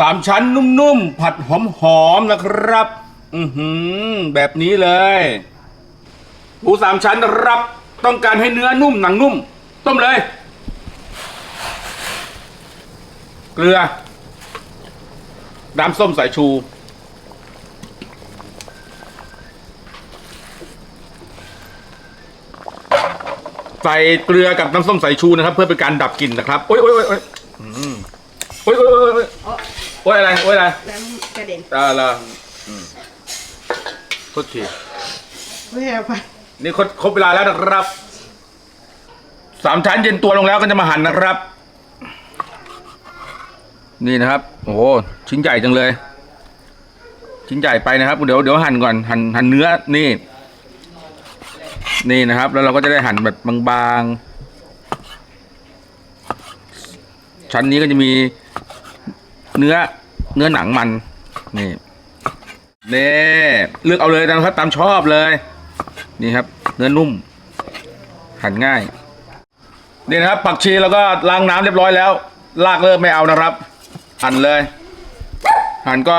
สามชั้นนุ่มๆ ผัดหอมๆนะครับ อือหือ แบบนี้เลยหมูสามชั้นนะครับ ต้องการให้เนื้อนุ่มหนังนุ่ม ต้มเลย เกลือ น้ำส้มสายชู ใส่เกลือกับน้ำส้มสายชูนะครับ เพื่อเป็นการดับกลิ่นนะครับ โอ๊ยโอ๊ยโอ๊ยโอ๊ยอืมโอ๊ยโอ๊ยโอ๊ยโอ๊ย อ๋อ โอ๊ยอะไรโอ๊ยอะไรน้ำกระเด็นตาละอืมโทษทีไม่เอาไปนี่ครบครบเวลาแล้วนะครับสามชั้นเย็นตัวลงแล้วก็จะมาหั่นนะครับ นี่นะครับ โอ้โหชิ้นใหญ่จังเลย ชิ้นใหญ่ไปนะครับ เดี๋ยวเดี๋ยวหั่นก่อนหั่นหั่นเนื้อนี่ นี่นะครับ แล้วเราก็จะได้หั่นแบบบางๆชั้นนี้ก็จะมี เนื้อ เนื้อหนังมัน นี่นี่เลือกเอาเลยนะครับตามชอบเลย นี่ครับ เนื้อนุ่ม หั่นง่าย นี่นะครับ ผักชีแล้วก็ล้างน้ำเรียบร้อยแล้ว ลากเริ่มไม่เอานะครับ หั่นเลย หั่นก็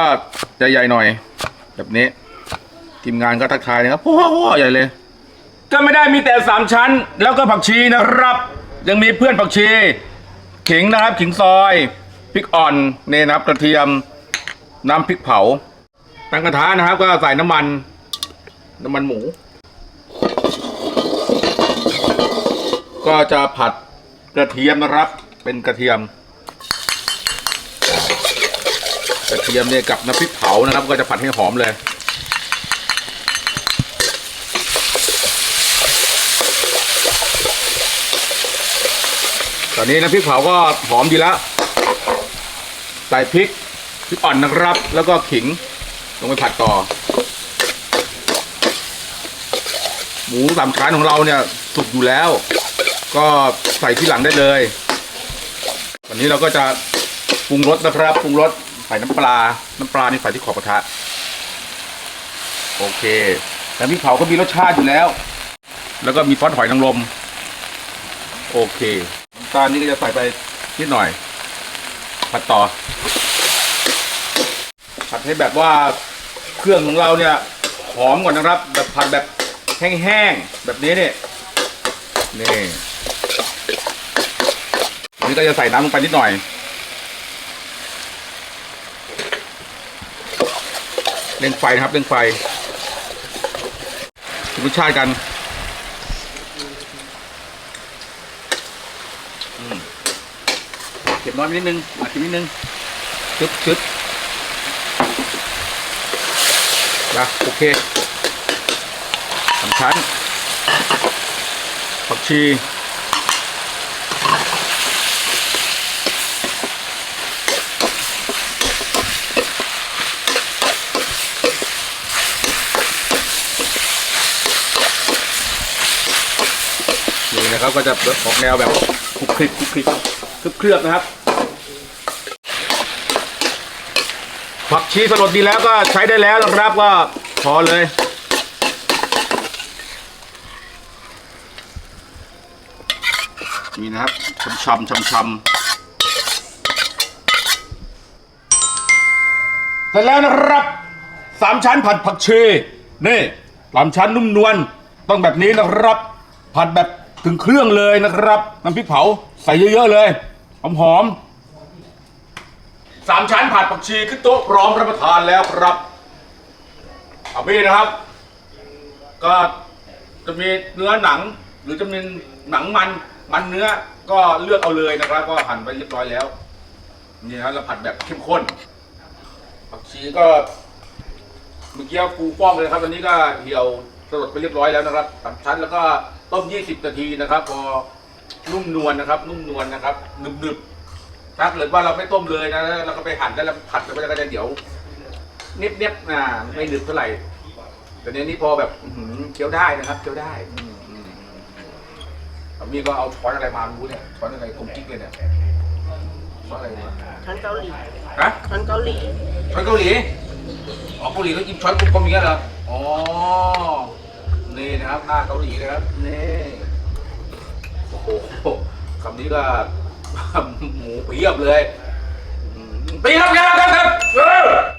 จะใหญ่หน่อย แบบนี้ ทีมงานก็ทักทายนะครับโอ้โหใหญ่เลยก็ไม่ได้มีแต่สามชั้น แล้วก็ผักชีนะครับ ยังมีเพื่อนผักชี ขิงนะครับ ขิงซอย พริกอ่อนเนี่นะครับกระเทียมน้ำพริกเผาตั้งกระทะนะครับ ก็ใส่น้ำมัน น้ำมันหมู ก็จะผัดกระเทียมนะครับ เป็นกระเทียม กระเทียมเนี่ยกับน้ำพริกเผานะครับ ก็จะผัดให้หอมเลยตอนนี้น้ำพริกเผาก็หอมดีแล้ว ส่พริกพริกอ่อนนะครับ แล้วก็ขิงลงไปผัดต่อ หมูสามชั้นของเราเนี่ยสุกอยู่แล้ว ก็ใส่ที่หลังได้เลย วันนี้เราก็จะปรุงรสนะครับปรุงรสใส่น้ำปลา น้ำปลานี่ใส่ที่ขอบกระทะโอเคแต่พริกเผาก็มีรสชาติอยู่แล้ว แล้วก็มีซอสหอยนางรมโอเคน้ำตาลนี่ก็จะใส่ไปนิดหน่อย ผัดต่อ ผัดให้แบบว่าเครื่องของเราเนี่ยหอมก่อนนะครับ แบบผัดแบบแห้งๆแบบนี้เนี่ยนี่นนี้ก็จะใส่น้ำลงไปนิดหน่อย เร่งไฟนะครับเร่งไฟรสชาติกันอืมเก็บ น้อยไปนิดนึงอากินนิดนึงชึบชึบนะโอเคสามชั้นผักชีนี่นะครับก็จะออกแนวแบบคลุกคลิกคลุกคลิกคลึบเคลือบนะครับ ผัก ชีสลดดีแล้วก็ใช้ได้แล้วนะครับก็พอเลย นี่นะครับชำชำชำชำเสร็จแล้วนะครับสามชั้นผัดผักชีนี่สามชั้นนุ่มนวลต้องแบบนี้นะครับ ผัดแบบถึงเครื่องเลยนะครับน้ำพริกเผาใส่เยอะๆเลยหอมๆ สามชั้นผัดผักชีขึ้นโต๊ะพร้อมรับประทานแล้วครับเอาพี่นะครับ ก็จะมีเนื้อหนัง หรือจะมีหนังมันมันเนื้อก็เลือกเอาเลยนะครับ ก็หั่นไปเรียบร้อยแล้วนี่นะเราผัดแบบเข้มข้นผักชีก็เมื่อกี้ฟูฟ่องเลยครับตอนนี้ก็เหี่ยวสลดไปเรียบร้อยแล้วนะครับสามชั้นแล้วก็ต้ม 20 นาทีนะครับ พอนุ่มนวลนะครับ นุ่มนวลนะครับหนึบๆ ถ้าเกิดว่าเราไม่ต้มเลยนะเราก็ไปหั่นแล้วเราผัดแล้วมันก็จะเดี๋ยวเนียบเนียบๆนะไม่หนึบเท่าไหร่แต่เนี้ยนี่พอแบบอื้อหือเคี้ยวได้นะครับเคี้ยวได้อืมอืมอืมแล้วมีก็เอาช้อนอะไรมารู้เนี่ยช้อนอะไรกลมกิ๊กเลยเนี่ยช้อนอะไรเนี่ยช้อนเกาหลีฮะ ช้อนเกาหลีช้อนเกาหลี อ๋อเกาหลีเขากินช้อนกลมๆอย่างเงี้ยเหรอ อ๋อ นี่นะครับหน้าเกาหลีนะครับ นี่ โอ้โหคำนี้ก็ หมูเปียบเลยตีครับครับครับครับ